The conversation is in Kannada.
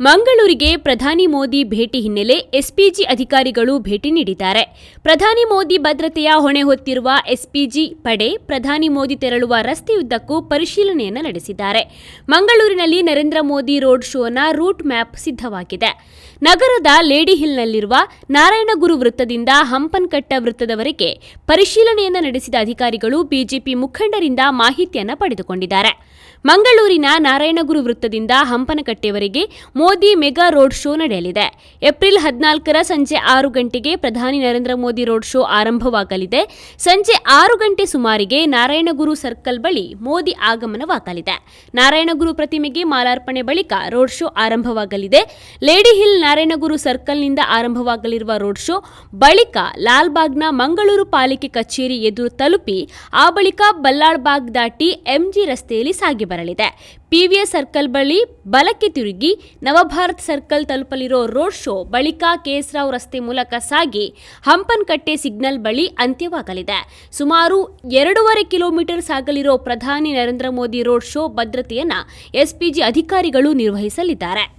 ಮಂಗಳೂರಿಗೆ ಪ್ರಧಾನಿ ಮೋದಿ ಭೇಟಿ ಹಿನ್ನೆಲೆ ಎಸ್ಪಿಜಿ ಅಧಿಕಾರಿಗಳು ಭೇಟಿ ನೀಡಿದ್ದಾರೆ. ಪ್ರಧಾನಿ ಮೋದಿ ಭದ್ರತೆಯ ಹೊಣೆ ಹೊತ್ತಿರುವ ಎಸ್ಪಿಜಿ ಪಡೆ ಪ್ರಧಾನಿ ಮೋದಿ ತೆರಳುವ ರಸ್ತೆಯುದ್ದಕ್ಕೂ ಪರಿಶೀಲನೆಯನ್ನು ನಡೆಸಿದ್ದಾರೆ. ಮಂಗಳೂರಿನಲ್ಲಿ ನರೇಂದ್ರ ಮೋದಿ ರೋಡ್ ಶೋನ ರೂಟ್ ಮ್ಯಾಪ್ ಸಿದ್ಧವಾಗಿದೆ. ನಗರದ ಲೇಡಿ ಹಿಲ್ನಲ್ಲಿರುವ ನಾರಾಯಣಗುರು ವೃತ್ತದಿಂದ ಹಂಪನ್ಕಟ್ಟ ವೃತ್ತದವರೆಗೆ ಪರಿಶೀಲನೆಯನ್ನು ನಡೆಸಿದ ಅಧಿಕಾರಿಗಳು ಬಿಜೆಪಿ ಮುಖಂಡರಿಂದ ಮಾಹಿತಿಯನ್ನು ಪಡೆದುಕೊಂಡಿದ್ದಾರೆ. ಮಂಗಳೂರಿನ ನಾರಾಯಣಗುರು ವೃತ್ತದಿಂದ ಹಂಪನಕಟ್ಟೆವರೆಗೆ ಮೋದಿ ಮೆಗಾ ರೋಡ್ ಶೋ ನಡೆಯಲಿದೆ. ಏಪ್ರಿಲ್ ಹದಿನಾಲ್ಕರ ಸಂಜೆ ಆರು ಗಂಟೆಗೆ ಪ್ರಧಾನಿ ನರೇಂದ್ರ ಮೋದಿ ರೋಡ್ ಶೋ ಆರಂಭವಾಗಲಿದೆ. ಸಂಜೆ ಆರು ಗಂಟೆ ಸುಮಾರಿಗೆ ನಾರಾಯಣಗುರು ಸರ್ಕಲ್ ಬಳಿ ಮೋದಿ ಆಗಮನವಾಗಲಿದೆ. ನಾರಾಯಣಗುರು ಪ್ರತಿಮೆಗೆ ಮಾಲಾರ್ಪಣೆ ಬಳಿಕ ರೋಡ್ ಶೋ ಆರಂಭವಾಗಲಿದೆ. ಲೇಡಿ ಹಿಲ್ ನಾರಾಯಣಗುರು ಸರ್ಕಲ್ನಿಂದ ಆರಂಭವಾಗಲಿರುವ ರೋಡ್ ಶೋ ಬಳಿಕ ಲಾಲ್ಬಾಗ್ನ ಮಂಗಳೂರು ಪಾಲಿಕೆ ಕಚೇರಿ ಎದುರು ತಲುಪಿ, ಆ ಬಳಿಕ ಬಲ್ಲಾಳ್ಬಾಗ್ ದಾಟಿ ಎಂಜಿ ರಸ್ತೆಯಲ್ಲಿ ಸಾಗಿ ಬರಲಿದೆ. ಪಿವಿಎಸ್ ಸರ್ಕಲ್ ಬಳಿ ಬಲಕ್ಕೆ ತಿರುಗಿ ನವಭಾರತ್ ಸರ್ಕಲ್ ತಲುಪಲಿರೋ ರೋಡ್ ಶೋ ಬಳಿಕ ಕೆಎಸ್ರಾವ್ ರಸ್ತೆ ಮೂಲಕ ಸಾಗಿ ಹಂಪನ್ಕಟ್ಟೆ ಸಿಗ್ನಲ್ ಬಳಿ ಅಂತ್ಯವಾಗಲಿದೆ. ಸುಮಾರು ಎರಡೂವರೆ ಕಿಲೋಮೀಟರ್ ಸಾಗಲಿರೋ ಪ್ರಧಾನಿ ನರೇಂದ್ರ ಮೋದಿ ರೋಡ್ ಶೋ ಭದ್ರತೆಯನ್ನ ಎಸ್ಪಿಜಿ ಅಧಿಕಾರಿಗಳು ನಿರ್ವಹಿಸಲಿದ್ದಾರೆ.